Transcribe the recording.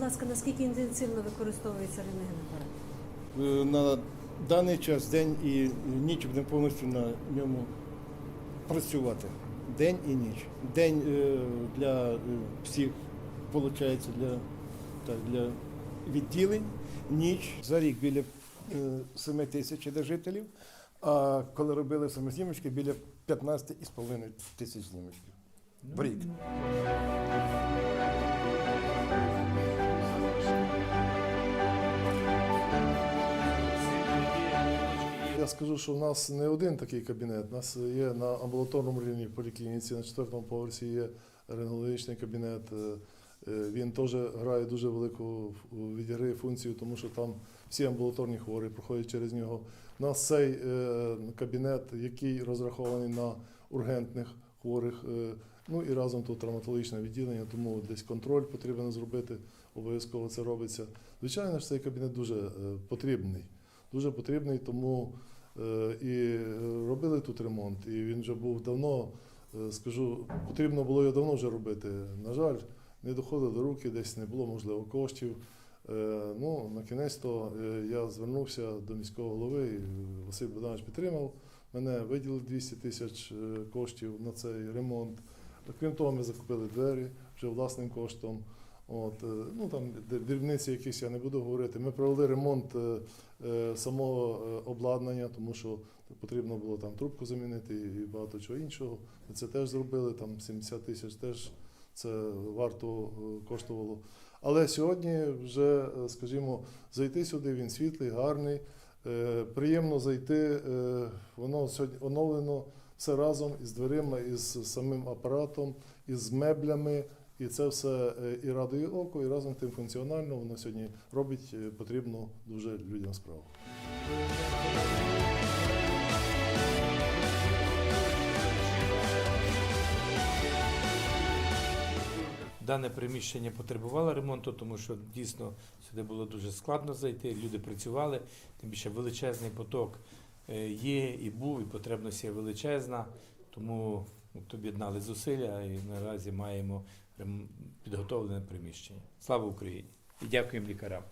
ласка, наскільки інтенсивно використовується рентген-апарат? Е, На даний час день і ніч будемо повністю на ньому працювати. День і ніч. День е, для е, всіх, виходить, для, так, для відділень, ніч за рік біля 7 тисяч жителів, а коли робили саме знімочки, біля 15,5 тисяч знімочків в рік. Я скажу, що в нас не один такий кабінет. У нас є на амбулаторному рівні поліклініці, на четвертому поверсі є рентгенологічний кабінет. Е, е, Він теж грає дуже велику відіграє функцію, тому що там всі амбулаторні хворі проходять через нього. У нас цей е, кабінет, який розрахований на ургентних хворих, ну і разом тут травматологічне відділення, тому десь контроль потрібно зробити, обов'язково це робиться. Звичайно ж, цей кабінет дуже потрібний. Дуже потрібний, тому е, і робили тут ремонт. І він вже був давно, е, скажу, потрібно було його давно вже робити. На жаль, не доходило до руки, десь не було можливо коштів. Е, Ну, на кінець то я звернувся до міського голови, і Василь Богданович підтримав мене, виділив 200 тисяч коштів на цей ремонт. Крім того, ми закупили двері вже власним коштом. От, е, ну там дрібниці якісь я не буду говорити. Ми провели ремонт е, е, самого обладнання, тому що потрібно було там трубку замінити і багато чого іншого. Ми це теж зробили, там 70 тисяч теж це варто коштувало. Але сьогодні вже, скажімо, зайти сюди, він світлий, гарний. Приємно зайти, воно сьогодні оновлено все разом із дверима, із самим апаратом, із меблями. І це все е, і радує око, і разом тим функціонально воно сьогодні робить е, потрібну дуже людям справу. Дане приміщення потребувало ремонту, тому що дійсно сюди було дуже складно зайти. Люди працювали, тим більше величезний поток е, є і був, і потребність є величезна. Тому об'єднали зусилля і наразі маємо підготовлене приміщення. Слава Україні! І дякуємо лікарям.